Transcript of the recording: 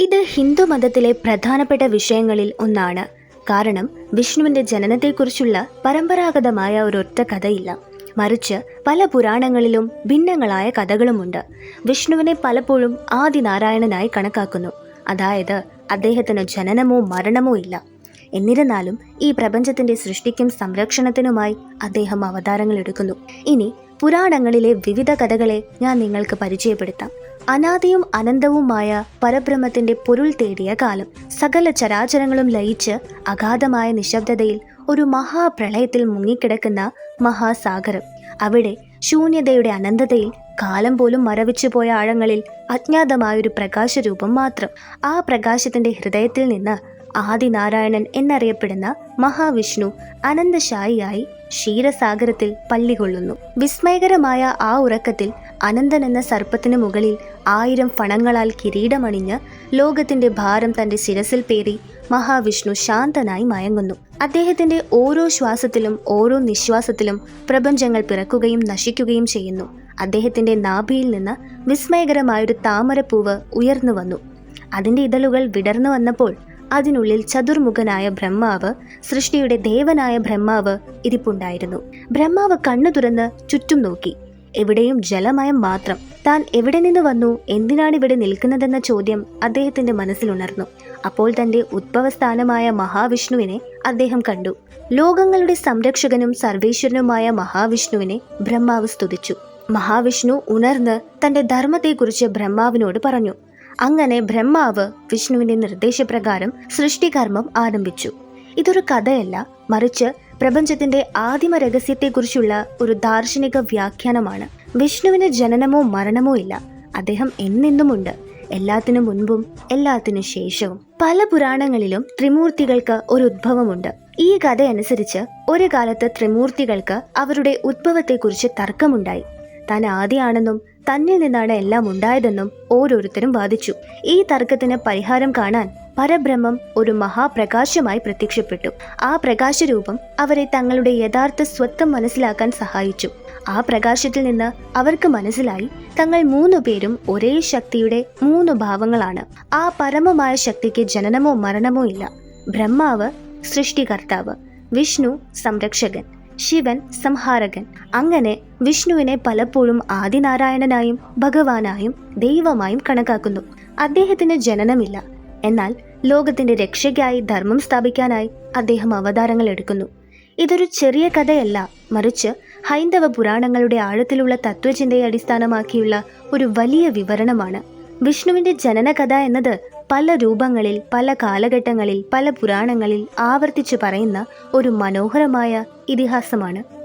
ഇത് ഹിന്ദു മതത്തിലെ പ്രധാനപ്പെട്ട വിഷയങ്ങളിൽ ഒന്നാണ്. കാരണം വിഷ്ണുവിന്റെ ജനനത്തെക്കുറിച്ചുള്ള പരമ്പരാഗതമായ ഒരൊറ്റ കഥയില്ല. മറിച്ച് പല പുരാണങ്ങളിലും ഭിന്നങ്ങളായ കഥകളുമുണ്ട്. വിഷ്ണുവിനെ പലപ്പോഴും ആദിനാരായണനായി കണക്കാക്കുന്നു. അതായത് അദ്ദേഹത്തിന് ജനനമോ മരണമോ ഇല്ല. എന്നിരുന്നാലും ഈ പ്രപഞ്ചത്തിന്റെ സൃഷ്ടിക്കും സംരക്ഷണത്തിനുമായി അദ്ദേഹം അവതാരങ്ങൾ എടുക്കുന്നു. ഇനി പുരാണങ്ങളിലെ വിവിധ കഥകളെ ഞാൻ നിങ്ങൾക്ക് പരിചയപ്പെടുത്താം. അനാദിയും അനന്തവുമായ പരബ്രഹ്മത്തിന്റെ പൊരുൾ തേടിയ കാലം സകല ചരാചരങ്ങളും ലയിച്ച് അഗാധമായ നിശബ്ദതയിൽ ഒരു മഹാപ്രളയത്തിൽ മുങ്ങിക്കിടക്കുന്ന മഹാസാഗരം. അവിടെ ശൂന്യതയുടെ അനന്തതയിൽ കാലം പോലും മരവിച്ചു പോയ ആഴങ്ങളിൽ അജ്ഞാതമായൊരു പ്രകാശരൂപം മാത്രം ആ പ്രകാശത്തിന്റെ ഹൃദയത്തിൽ നിന്ന് ആദിനാരായണൻ എന്നറിയപ്പെടുന്ന മഹാവിഷ്ണു അനന്തശായിയായി ക്ഷീരസാഗരത്തിൽ പള്ളികൊള്ളുന്നു. വിസ്മയകരമായ ആ ഉറക്കത്തിൽ അനന്തൻ എന്ന സർപ്പത്തിനു മുകളിൽ ആയിരം ഫണങ്ങളാൽ കിരീടമണിഞ്ഞ് ലോകത്തിന്റെ ഭാരം തന്റെ ശിരസിൽ പേറി മഹാവിഷ്ണു ശാന്തനായി മയങ്ങുന്നു. അദ്ദേഹത്തിന്റെ ഓരോ ശ്വാസത്തിലും ഓരോ നിശ്വാസത്തിലും പ്രപഞ്ചങ്ങൾ പിറക്കുകയും നശിക്കുകയും ചെയ്യുന്നു. അദ്ദേഹത്തിന്റെ നാഭിയിൽ നിന്ന് വിസ്മയകരമായൊരു താമരപ്പൂവ് ഉയർന്നു വന്നു. അതിന്റെ ഇതളുകൾ വിടർന്നു വന്നപ്പോൾ അതിനുള്ളിൽ ചതുർമുഖനായ ബ്രഹ്മാവ് സൃഷ്ടിയുടെ ദേവനായ ബ്രഹ്മാവ് ഇരിപ്പുണ്ടായിരുന്നു. ബ്രഹ്മാവ് കണ്ണു തുറന്ന് ചുറ്റും നോക്കി. എവിടെയും ജലമയം മാത്രം. താൻ എവിടെ നിന്ന് വന്നു? എന്തിനാണ് ഇവിടെ നിൽക്കുന്നതെന്ന ചോദ്യം അദ്ദേഹത്തിന്റെ മനസ്സിലുണർന്നു. അപ്പോൾ തന്റെ ഉദ്ഭവസ്ഥാനമായ മഹാവിഷ്ണുവിനെ അദ്ദേഹം കണ്ടു. ലോകങ്ങളുടെ സംരക്ഷകനും സർവേശ്വരനുമായ മഹാവിഷ്ണുവിനെ ബ്രഹ്മാവ് സ്തുതിച്ചു. മഹാവിഷ്ണു ഉണർന്ന് തന്റെ ധർമ്മത്തെക്കുറിച്ച് ബ്രഹ്മാവിനോട് പറഞ്ഞു. അങ്ങനെ ബ്രഹ്മാവ് വിഷ്ണുവിന്റെ നിർദ്ദേശപ്രകാരം സൃഷ്ടികർമ്മം ആരംഭിച്ചു. ഇതൊരു കഥയല്ല മറിച്ച് പ്രപഞ്ചത്തിന്റെ ആദിമ രഹസ്യത്തെക്കുറിച്ചുള്ള ഒരു ദാർശനിക വ്യാഖ്യാനമാണ്. വിഷ്ണുവിന് ജനനമോ മരണമോ ഇല്ല അദ്ദേഹം എന്നെന്നുമുണ്ട് എല്ലാത്തിനു മുൻപും എല്ലാത്തിനു ശേഷവും. പല പുരാണങ്ങളിലും ത്രിമൂർത്തികൾക്ക് ഒരു ഉദ്ഭവമുണ്ട് ഈ കഥ അനുസരിച്ച് ഒരു കാലത്ത് ത്രിമൂർത്തികൾക്ക് അവരുടെ ഉദ്ഭവത്തെക്കുറിച്ച് തർക്കമുണ്ടായി. താൻ ആദ്യമാണെന്നും തന്നിൽ നിന്നാണ് എല്ലാം ഉണ്ടായതെന്നും ഓരോരുത്തരും വാദിച്ചു. ഈ തർക്കത്തിന് പരിഹാരം കാണാൻ പരബ്രഹ്മം ഒരു മഹാപ്രകാശമായി പ്രത്യക്ഷപ്പെട്ടു. ആ പ്രകാശരൂപം അവരെ തങ്ങളുടെ യഥാർത്ഥ സ്വത്വം മനസ്സിലാക്കാൻ സഹായിച്ചു. ആ പ്രകാശത്തിൽ നിന്ന് അവർക്ക് മനസ്സിലായി തങ്ങൾ മൂന്നു പേരും ഒരേ ശക്തിയുടെ മൂന്ന് ഭാവങ്ങളാണ്. ആ പരമമായ ശക്തിക്ക് ജനനമോ മരണമോ ഇല്ല. ബ്രഹ്മാവ് സൃഷ്ടികർത്താവ് വിഷ്ണു സംരക്ഷകൻ. ശിവൻ സംഹാരകൻ. അങ്ങനെ വിഷ്ണുവിനെ പലപ്പോഴും ആദിനാരായണനായും ഭഗവാനായും ദൈവമായും കണക്കാക്കുന്നു. അദ്ദേഹത്തിന് ജനനമില്ല. എന്നാൽ ലോകത്തിന്റെ രക്ഷയ്ക്കായി ധർമ്മം സ്ഥാപിക്കാനായി അദ്ദേഹം അവതാരങ്ങൾ എടുക്കുന്നു. ഇതൊരു ചെറിയ കഥയല്ല. മറിച്ച് ഹൈന്ദവ പുരാണങ്ങളുടെ ആഴത്തിലുള്ള തത്വചിന്തയെ അടിസ്ഥാനമാക്കിയുള്ള ഒരു വലിയ വിവരണമാണ്. വിഷ്ണുവിന്റെ ജനനകഥ എന്നത് പല രൂപങ്ങളിൽ പല കാലഘട്ടങ്ങളിൽ പല പുരാണങ്ങളിൽ ആവർത്തിച്ചു പറയുന്ന ഒരു മനോഹരമായ ഇതിഹാസമാണ്